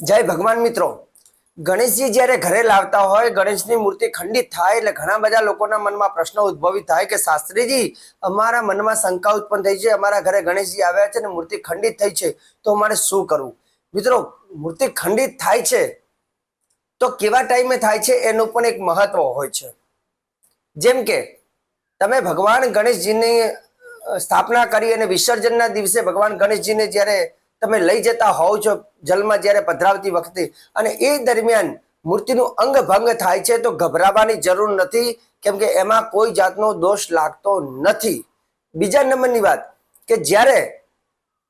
જય ભગવાન મિત્રો. ગણેશજી જ્યારે ઘરે લાવતા હોય, ગણેશની મૂર્તિ ખંડિત થાય એટલે ઘણા બધા લોકોના મનમાં પ્રશ્ન ઉદ્ભવિત થાય કે શાસ્ત્રીજી, અમારા મનમાં શંકા ઉત્પન્ન થઈ છે, અમારા ઘરે ગણેશજી આવ્યા છે અને મૂર્તિ ખંડિત થઈ છે, તો અમારે શું કરવું? મિત્રો, મૂર્તિ ખંડિત થાય છે, તો કેવા ટાઈમે થાય છે એનું પણ એક મહત્વ હોય છે. જેમ કે, તમે ભગવાન ગણેશજીની સ્થાપના કરી અને વિસર્જનના દિવસે ભગવાન ગણેશજીને જ્યારે તમે લઈ જતા હોવ છો જલમાં જ્યારે પધરાવતી વખતે અને એ દરમિયાન મૂર્તિનું અંગ ભંગ થાય છે તો ગભરાવાની જરૂર નથી, કેમ કે એમાં કોઈ જાતનો દોષ લાગતો નથી. બીજા નંબરની વાત કે જ્યારે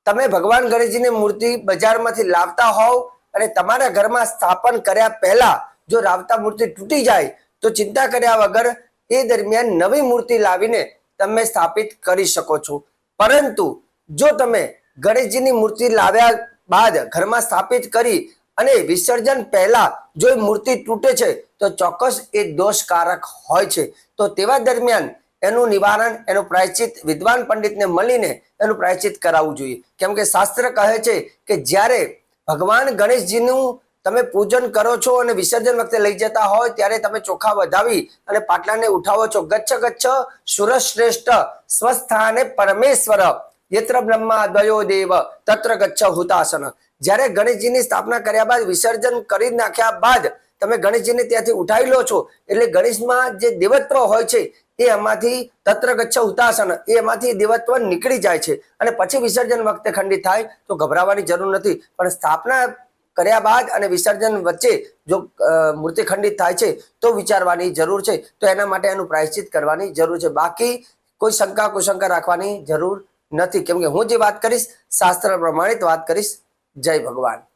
તમે ભગવાન ગણેશજીની મૂર્તિ બજારમાંથી લાવતા હોવ અને તમારા ઘરમાં સ્થાપન કર્યા પહેલા જો રાવતા મૂર્તિ તૂટી જાય તો ચિંતા કર્યા વગર એ દરમિયાન નવી મૂર્તિ લાવીને તમે સ્થાપિત કરી શકો છો. પરંતુ જો તમે ગણેશજીની મૂર્તિ લાવ્યા બાદ ઘરમાં સ્થાપિત કરી અને વિસર્જન પહેલા જો એ મૂર્તિ તૂટે છે, તો ચોક્કસ એ દોષકારક હોય છે. તો તેવા દરમિયાન એનું નિવારણ, એનું પ્રાયશ્ચિત વિદ્વાન પંડિતને મળીને એનું પ્રાયશ્ચિત કરાવવું જોઈએ. કેમ કે શાસ્ત્ર કહે છે કે જ્યારે ભગવાન ગણેશજીનું તમે પૂજન કરો છો અને વિસર્જન વખતે લઈ જતા હોય, ત્યારે તમે ચોખા વધાવી અને પાટલાને ઉઠાવો છો. ગચ્છ ગચ્છ સુરશ્રેષ્ઠ સ્વસ્થાને પરમેશ્વર યત્ર બ્રહ્મા દયો દેવ, તત્ર ગચ્છ હુતાસન. જ્યારે ગણેશજીની સ્થાપના કર્યા બાદ વિસર્જન કરી નાખ્યા બાદ તમે ગણેશજીને ત્યાંથી ઉઠાવી લો છો, એટલે ગણેશમાં જે દેવત્વ હોય છે, એ એમાંથી તત્ર ગચ્છ ઉતાસન એ એમાંથી દેવત્વ નીકળી જાય છે. અને પછી વિસર્જન વખતે ખંડિત થાય, તો ગભરાવાની જરૂર નથી. પણ સ્થાપના કર્યા બાદ અને વિસર્જન વચ્ચે જો મૂર્તિ ખંડિત થાય છે, તો વિચારવાની જરૂર છે. તો એના માટે એનું પ્રાયશ્ચિત કરવાની જરૂર છે. બાકી કોઈ શંકા કુશંકા રાખવાની જરૂર નથી. કેમ કે હું જે વાત કરીશ શાસ્ત્ર પ્રમાણિત વાત કરીશ જય ભગવાન.